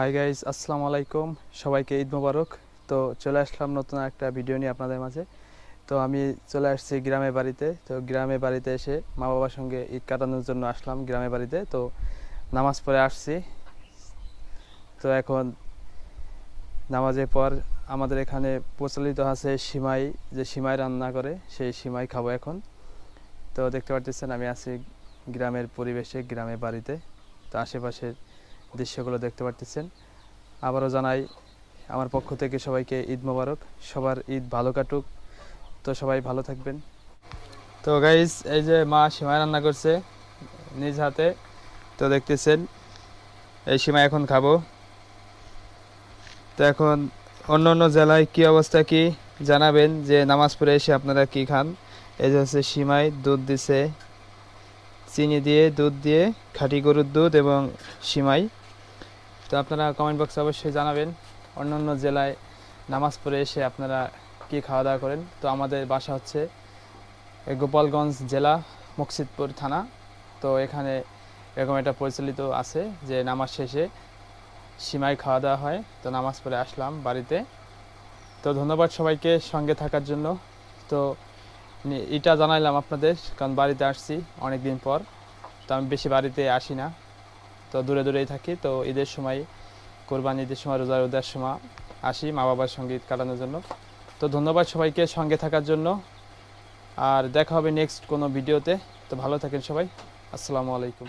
Hi guys আসসালামু আলাইকুম সবাইকে ঈদ মোবারক। তো চলে আসলাম নতুন একটা ভিডিও নিয়ে আপনাদের মাঝে। তো আমি চলে আসছি গ্রামের বাড়িতে। তো গ্রামের বাড়িতে এসে মা বাবার সঙ্গে ঈদ কাটানোর জন্য আসলাম গ্রামের বাড়িতে। তো নামাজ পড়ে আসছি। তো এখন নামাজের পর আমাদের এখানে প্রচলিত আছে সিমাই। যে সিমাই রান্না করে, সেই সিমাই খাব এখন। তো দেখতে পাচ্ছেন আমি আছি গ্রামের পরিবেশে গ্রামের বাড়িতে। তো আশেপাশের দৃশ্যগুলো দেখতে পারতেছেন। আবারও জানাই, আমার পক্ষ থেকে সবাইকে ঈদ মোবারক। সবার ঈদ ভালো কাটুক। তো সবাই ভালো থাকবেন। তো গাইজ এই যে মা সীমায় রান্না করছে নিজ হাতে, তো দেখতেছেন, এই সীমা এখন খাব। তো এখন অন্য অন্য জেলায় কি অবস্থা কি জানাবেন, যে নামাজ পড়ে এসে আপনারা কি খান? এই যে হচ্ছে সীমায় দুধ দিছে। চিনি দিয়ে, দুধ দিয়ে, খাঁটি গরুর দুধ এবং সিমাই। তো আপনারা কমেন্ট বক্সে অবশ্যই জানাবেন অন্য অন্য জেলায় নামাজ পড়ে এসে আপনারা কি খাওয়া দাওয়া করেন। তো আমাদের বাসা হচ্ছে গোপালগঞ্জ জেলা, মুকসিদপুর থানা। তো এখানে এরকম একটা প্রচলিত আছে যে নামাজ শেষে সিমাই খাওয়া দাওয়া হয়। তো নামাজ পড়ে আসলাম বাড়িতে। তো ধন্যবাদ সবাইকে সঙ্গে থাকার জন্য। তো এটা জানাইলাম আপনাদের, কারণ বাড়িতে আসছি অনেক দিন পর। তো আমি বেশি বাড়িতে আসি না। তো দূরে দূরেই থাকি। তো ঈদের সময়, কোরবানি ঈদের সময় রোজা রোজার সময় আসি মা বাবার সঙ্গে ঈদ কাটানোর জন্য। তো ধন্যবাদ সবাইকে সঙ্গে থাকার জন্য। আর দেখা হবে নেক্সট কোনো ভিডিওতে। তো ভালো থাকেন সবাই। আসসালামু আলাইকুম।